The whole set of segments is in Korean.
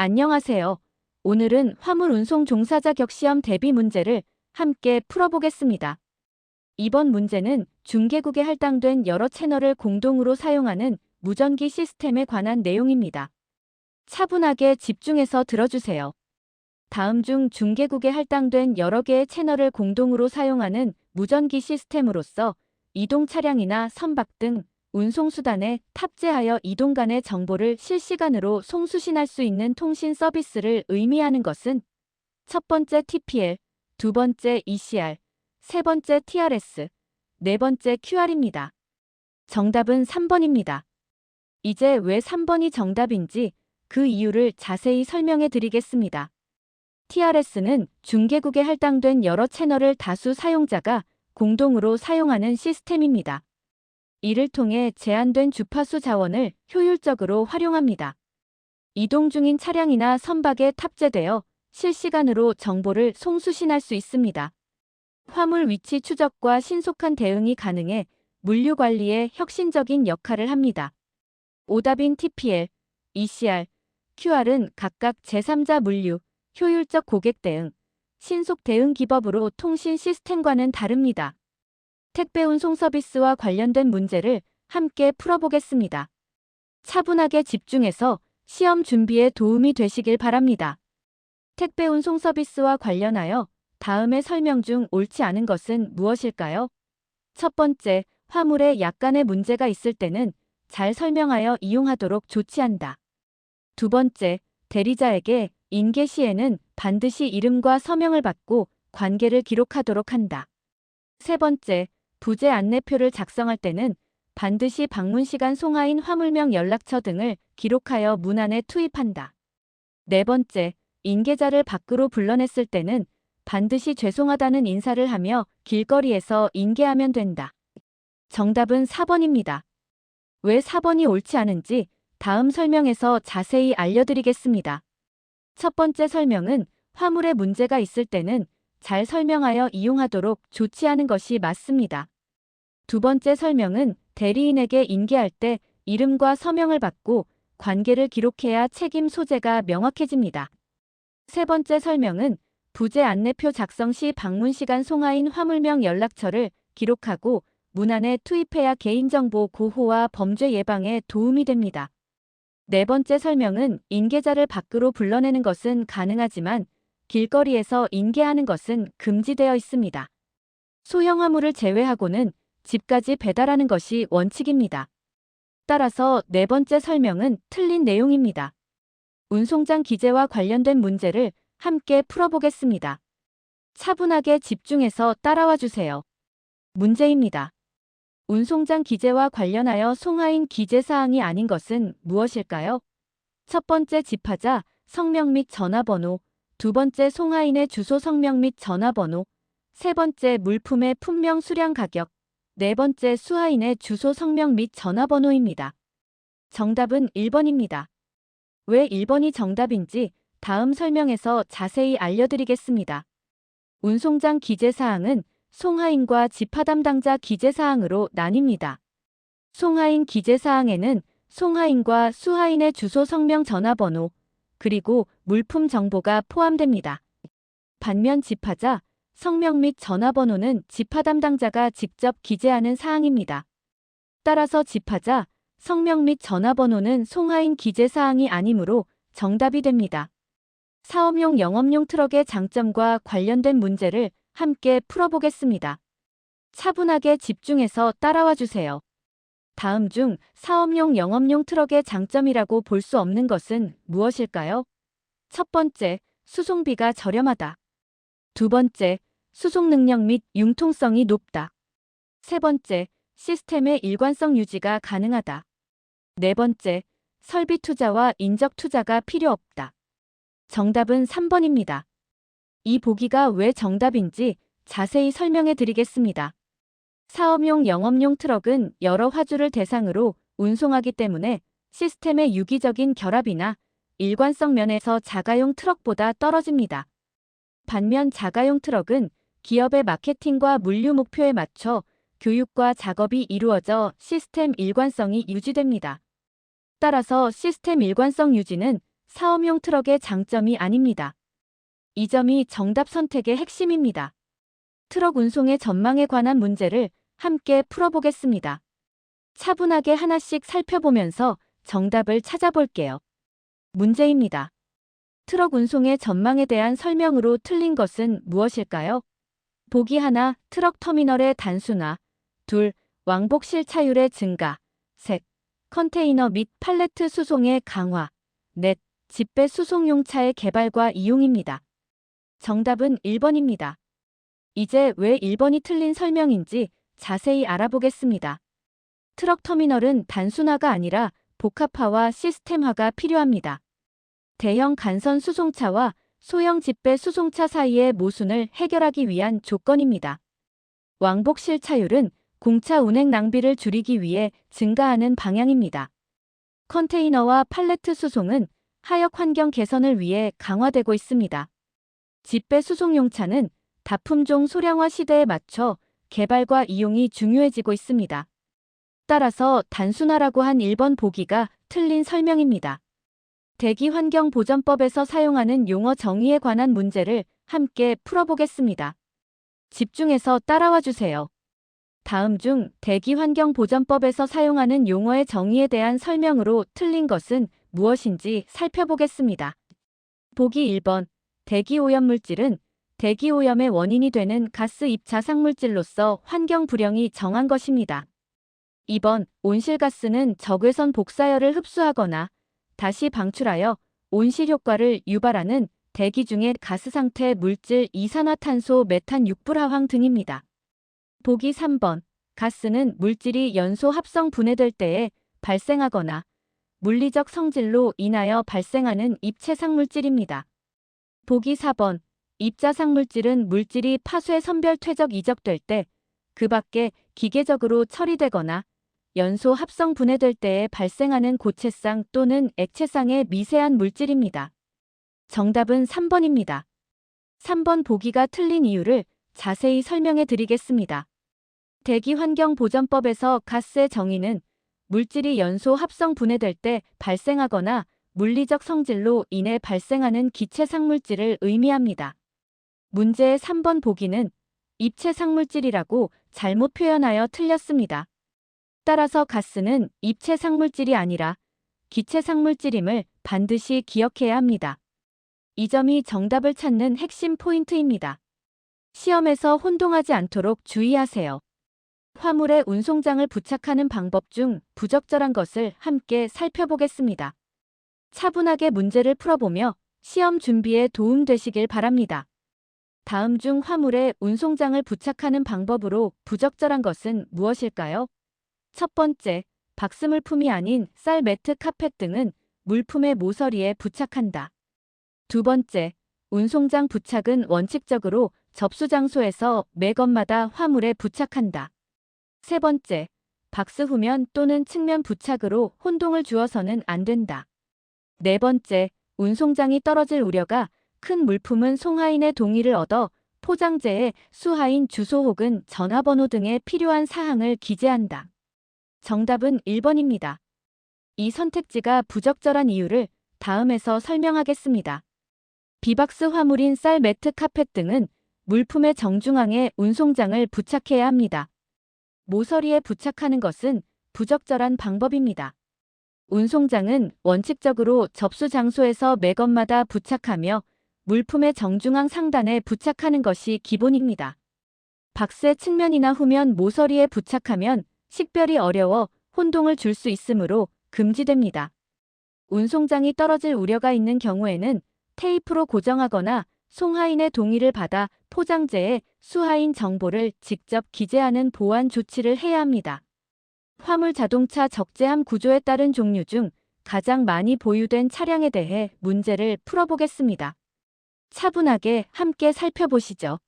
안녕하세요. 오늘은 화물 운송 종사자 격시험 대비 문제를 함께 풀어보겠습니다. 이번 문제는 중개국에 할당된 여러 채널을 공동으로 사용하는 무전기 시스템에 관한 내용입니다. 차분하게 집중해서 들어주세요. 다음 중 중개국에 할당된 여러 개의 채널을 공동으로 사용하는 무전기 시스템으로서 이동 차량이나 선박 등 운송수단에 탑재하여 이동 간의 정보를 실시간으로 송수신할 수 있는 통신 서비스를 의미하는 것은 첫 번째 TPL, 두 번째 ECR, 세 번째 TRS, 네 번째 QR입니다. 정답은 3번입니다. 이제 왜 3번이 정답인지 그 이유를 자세히 설명해 드리겠습니다. TRS는 중개국에 할당된 여러 채널을 다수 사용자가 공동으로 사용하는 시스템입니다. 이를 통해 제한된 주파수 자원을 효율적으로 활용합니다. 이동 중인 차량이나 선박에 탑재되어 실시간으로 정보를 송수신할 수 있습니다. 화물 위치 추적과 신속한 대응이 가능해 물류 관리에 혁신적인 역할을 합니다. 오답인 TPL, ECR, QR은 각각 제3자 물류, 효율적 고객 대응, 신속 대응 기법으로 통신 시스템과는 다릅니다. 택배 운송 서비스와 관련된 문제를 함께 풀어보겠습니다. 차분하게 집중해서 시험 준비에 도움이 되시길 바랍니다. 택배 운송 서비스와 관련하여 다음의 설명 중 옳지 않은 것은 무엇일까요? 첫 번째, 화물에 약간의 문제가 있을 때는 잘 설명하여 이용하도록 조치한다. 두 번째, 대리자에게 인계 시에는 반드시 이름과 서명을 받고 관계를 기록하도록 한다. 세 번째, 부재 안내표를 작성할 때는 반드시 방문 시간 송하인 화물명 연락처 등을 기록하여 문안에 투입한다. 네 번째, 인계자를 밖으로 불러냈을 때는 반드시 죄송하다는 인사를 하며 길거리에서 인계하면 된다. 정답은 4번입니다. 왜 4번이 옳지 않은지 다음 설명에서 자세히 알려드리겠습니다. 첫 번째 설명은 화물에 문제가 있을 때는 잘 설명하여 이용하도록 조치하는 것이 맞습니다. 두 번째 설명은 대리인에게 인계할 때 이름과 서명을 받고 관계를 기록해야 책임 소재가 명확해집니다. 세 번째 설명은 부재 안내표 작성 시 방문 시간 송하인 화물명 연락처를 기록하고 문안에 투입해야 개인정보 고호와 범죄 예방에 도움이 됩니다. 네 번째 설명은 인계자를 밖으로 불러내는 것은 가능하지만 길거리에서 인계하는 것은 금지되어 있습니다. 소형 화물을 제외하고는 집까지 배달하는 것이 원칙입니다. 따라서 네 번째 설명은 틀린 내용입니다. 운송장 기재와 관련된 문제를 함께 풀어보겠습니다. 차분하게 집중해서 따라와 주세요. 문제입니다. 운송장 기재와 관련하여 송하인 기재 사항이 아닌 것은 무엇일까요? 첫 번째 집하자, 성명 및 전화번호, 두 번째 송하인의 주소 성명 및 전화번호, 세 번째 물품의 품명 수량 가격, 네 번째 수하인의 주소 성명 및 전화번호입니다. 정답은 1번입니다. 왜 1번이 정답인지 다음 설명에서 자세히 알려드리겠습니다. 운송장 기재사항은 송하인과 집하 담당자 기재사항으로 나뉩니다. 송하인 기재사항에는 송하인과 수하인의 주소 성명 전화번호, 그리고 물품 정보가 포함됩니다. 반면 집하자, 성명 및 전화번호는 집하 담당자가 직접 기재하는 사항입니다. 따라서 집하자, 성명 및 전화번호는 송하인 기재 사항이 아니므로 정답이 됩니다. 사업용 영업용 트럭의 장점과 관련된 문제를 함께 풀어보겠습니다. 차분하게 집중해서 따라와 주세요. 다음 중 사업용 영업용 트럭의 장점이라고 볼 수 없는 것은 무엇일까요? 첫 번째, 수송비가 저렴하다. 두 번째, 수송 능력 및 융통성이 높다. 세 번째, 시스템의 일관성 유지가 가능하다. 네 번째, 설비 투자와 인적 투자가 필요 없다. 정답은 3번입니다. 이 보기가 왜 정답인지 자세히 설명해 드리겠습니다. 사업용 영업용 트럭은 여러 화주를 대상으로 운송하기 때문에 시스템의 유기적인 결합이나 일관성 면에서 자가용 트럭보다 떨어집니다. 반면 자가용 트럭은 기업의 마케팅과 물류 목표에 맞춰 교육과 작업이 이루어져 시스템 일관성이 유지됩니다. 따라서 시스템 일관성 유지는 사업용 트럭의 장점이 아닙니다. 이 점이 정답 선택의 핵심입니다. 트럭 운송의 전망에 관한 문제를 함께 풀어보겠습니다. 차분하게 하나씩 살펴보면서 정답을 찾아볼게요. 문제입니다. 트럭 운송의 전망에 대한 설명으로 틀린 것은 무엇일까요? 보기 하나, 트럭 터미널의 단순화. 둘, 왕복 실차율의 증가. 셋, 컨테이너 및 팔레트 수송의 강화. 넷, 집배 수송용 차의 개발과 이용입니다. 정답은 1번입니다. 이제 왜 1번이 틀린 설명인지 자세히 알아보겠습니다. 트럭 터미널은 단순화가 아니라 복합화와 시스템화가 필요합니다. 대형 간선 수송차와 소형 집배 수송차 사이의 모순을 해결하기 위한 조건입니다. 왕복 실차율은 공차 운행 낭비를 줄이기 위해 증가하는 방향입니다. 컨테이너와 팔레트 수송은 하역 환경 개선을 위해 강화되고 있습니다. 집배 수송용차는 다품종 소량화 시대에 맞춰 개발과 이용이 중요해지고 있습니다. 따라서 단순화라고 한 1번 보기가 틀린 설명입니다. 대기환경보전법에서 사용하는 용어 정의에 관한 문제를 함께 풀어보겠습니다. 집중해서 따라와 주세요. 다음 중 대기환경보전법에서 사용하는 용어의 정의에 대한 설명으로 틀린 것은 무엇인지 살펴보겠습니다. 보기 1번 대기오염물질은 대기오염의 원인이 되는 가스 입자상물질로서 환경 불영이 정한 것입니다. 2번 온실가스는 적외선 복사열을 흡수하거나 다시 방출하여 온실 효과를 유발하는 대기 중의 가스 상태 물질 이산화탄소 메탄 육불화황 등입니다. 보기 3번 가스는 물질이 연소 합성 분해될 때에 발생하거나 물리적 성질로 인하여 발생하는 입체 상물질입니다. 보기 4번 입자상 물질은 물질이 파쇄 선별 퇴적 이적될 때 그 밖에 기계적으로 처리되거나 연소 합성 분해될 때에 발생하는 고체상 또는 액체상의 미세한 물질입니다. 정답은 3번입니다. 3번 보기가 틀린 이유를 자세히 설명해 드리겠습니다. 대기환경보전법에서 가스의 정의는 물질이 연소 합성 분해될 때 발생하거나 물리적 성질로 인해 발생하는 기체 상 물질을 의미합니다. 문제의 3번 보기는 입체 상물질이라고 잘못 표현하여 틀렸습니다. 따라서 가스는 입체 상물질이 아니라 기체 상물질임을 반드시 기억해야 합니다. 이 점이 정답을 찾는 핵심 포인트입니다. 시험에서 혼동하지 않도록 주의하세요. 화물에 운송장을 부착하는 방법 중 부적절한 것을 함께 살펴보겠습니다. 차분하게 문제를 풀어보며 시험 준비에 도움되시길 바랍니다. 다음 중 화물에 운송장을 부착하는 방법으로 부적절한 것은 무엇일까요? 첫 번째, 박스물품이 아닌 쌀 매트 카펫 등은 물품의 모서리에 부착한다. 두 번째, 운송장 부착은 원칙적으로 접수 장소에서 매건마다 화물에 부착한다. 세 번째, 박스 후면 또는 측면 부착으로 혼동을 주어서는 안 된다. 네 번째, 운송장이 떨어질 우려가 큰 물품은 송하인의 동의를 얻어 포장재에 수하인 주소 혹은 전화번호 등의 필요한 사항을 기재한다. 정답은 1번입니다. 이 선택지가 부적절한 이유를 다음에서 설명하겠습니다. 비박스 화물인 쌀 매트 카펫 등은 물품의 정중앙에 운송장을 부착해야 합니다. 모서리에 부착하는 것은 부적절한 방법입니다. 운송장은 원칙적으로 접수 장소에서 매건마다 부착하며 물품의 정중앙 상단에 부착하는 것이 기본입니다. 박스의 측면이나 후면 모서리에 부착하면 식별이 어려워 혼동을 줄 수 있으므로 금지됩니다. 운송장이 떨어질 우려가 있는 경우에는 테이프로 고정하거나 송하인의 동의를 받아 포장재에 수하인 정보를 직접 기재하는 보안 조치를 해야 합니다. 화물 자동차 적재함 구조에 따른 종류 중 가장 많이 보유된 차량에 대해 문제를 풀어보겠습니다. 차분하게 함께 살펴보시죠.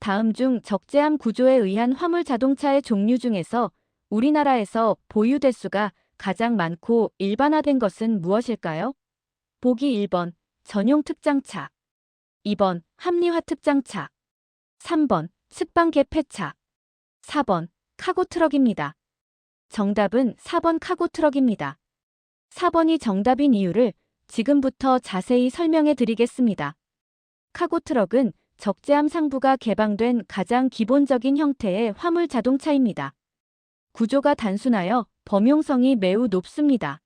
다음 중 적재함 구조에 의한 화물 자동차의 종류 중에서 우리나라에서 보유 대수가 가장 많고 일반화된 것은 무엇일까요? 보기 1번 전용 특장차 2번 합리화 특장차 3번 측방 개폐차 4번 카고 트럭입니다. 정답은 4번 카고 트럭입니다. 4번이 정답인 이유를 지금부터 자세히 설명해 드리겠습니다. 카고 트럭은 적재함 상부가 개방된 가장 기본적인 형태의 화물 자동차입니다. 구조가 단순하여 범용성이 매우 높습니다.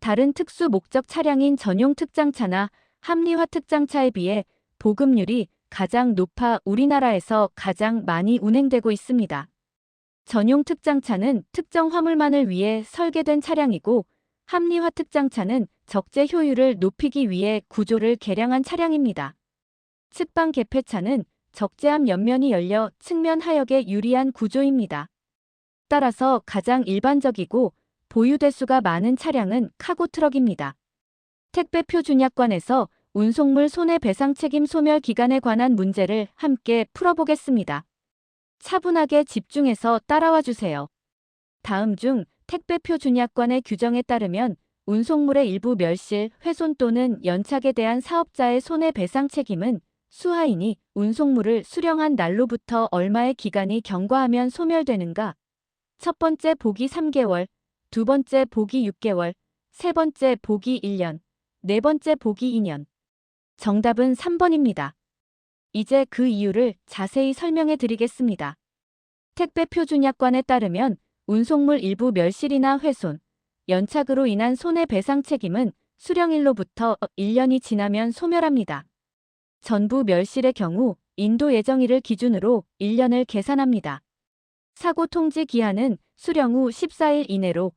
다른 특수 목적 차량인 전용 특장차나 합리화 특장차에 비해 보급률이 가장 높아 우리나라에서 가장 많이 운행되고 있습니다. 전용 특장차는 특정 화물만을 위해 설계된 차량이고 합리화 특장차는 적재 효율을 높이기 위해 구조를 개량한 차량입니다. 측방 개폐차는 적재함 옆면이 열려 측면 하역에 유리한 구조입니다. 따라서 가장 일반적이고 보유 대수가 많은 차량은 카고 트럭입니다. 택배 표 준약관에서 운송물 손해배상 책임 소멸 기간에 관한 문제를 함께 풀어보겠습니다. 차분하게 집중해서 따라와 주세요. 다음 중 택배 표 준약관의 규정에 따르면 운송물의 일부 멸실, 훼손 또는 연착에 대한 사업자의 손해배상 책임은 수하인이 운송물을 수령한 날로부터 얼마의 기간이 경과하면 소멸되는가? 첫 번째 보기 3개월, 두 번째 보기 6개월, 세 번째 보기 1년, 네 번째 보기 2년. 정답은 3번입니다. 이제 그 이유를 자세히 설명해 드리겠습니다. 택배 표준약관에 따르면 운송물 일부 멸실이나 훼손, 연착으로 인한 손해배상 책임은 수령일로부터 1년이 지나면 소멸합니다. 전부 멸실의 경우 인도 예정일을 기준으로 1년을 계산합니다. 사고 통지 기한은 수령 후 14일 이내로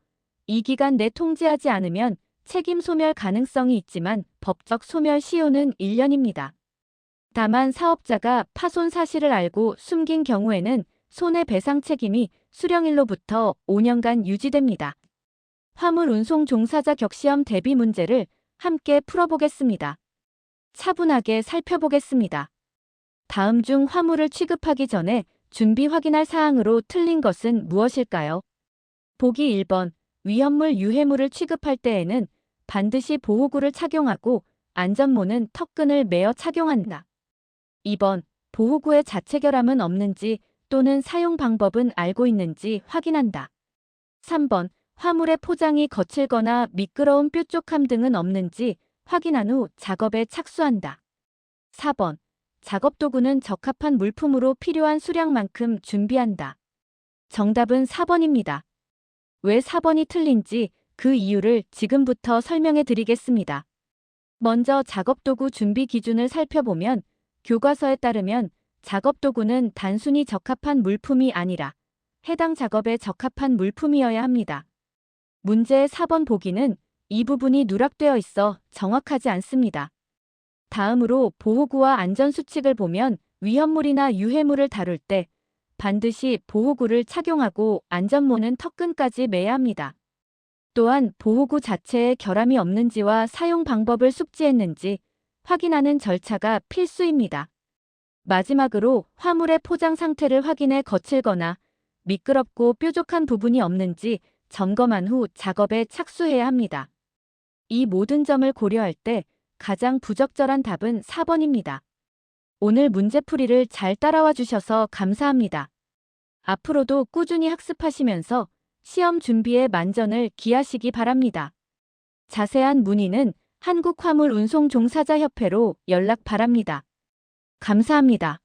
이 기간 내 통지하지 않으면 책임 소멸 가능성이 있지만 법적 소멸 시효는 1년입니다. 다만 사업자가 파손 사실을 알고 숨긴 경우에는 손해배상 책임이 수령일로부터 5년간 유지됩니다. 화물 운송 종사자 격시험 대비 문제를 함께 풀어보겠습니다. 차분하게 살펴보겠습니다. 다음 중 화물을 취급하기 전에 준비 확인할 사항으로 틀린 것은 무엇일까요? 보기 1번 위험물 유해물을 취급할 때에는 반드시 보호구를 착용하고 안전모는 턱끈을 매어 착용한다. 2번 보호구의 자체 결함은 없는지 또는 사용 방법은 알고 있는지 확인한다. 3번 화물의 포장이 거칠거나 미끄러운 뾰족함 등은 없는지 확인한 후 작업에 착수한다. 4번 작업 도구는 적합한 물품으로 필요한 수량만큼 준비한다. 정답은 4번입니다. 왜 4번이 틀린지 그 이유를 지금부터 설명해 드리겠습니다. 먼저 작업 도구 준비 기준을 살펴보면 교과서에 따르면 작업 도구는 단순히 적합한 물품이 아니라 해당 작업에 적합한 물품이어야 합니다. 문제의 4번 보기는 이 부분이 누락되어 있어 정확하지 않습니다. 다음으로 보호구와 안전수칙을 보면 위험물이나 유해물을 다룰 때 반드시 보호구를 착용하고 안전모는 턱끈까지 매야 합니다. 또한 보호구 자체에 결함이 없는지와 사용 방법을 숙지했는지 확인하는 절차가 필수입니다. 마지막으로 화물의 포장 상태를 확인해 거칠거나 미끄럽고 뾰족한 부분이 없는지 점검한 후 작업에 착수해야 합니다. 이 모든 점을 고려할 때 가장 부적절한 답은 4번입니다. 오늘 문제풀이를 잘 따라와 주셔서 감사합니다. 앞으로도 꾸준히 학습하시면서 시험 준비에 만전을 기하시기 바랍니다. 자세한 문의는 한국화물운송종사자협회로 연락 바랍니다. 감사합니다.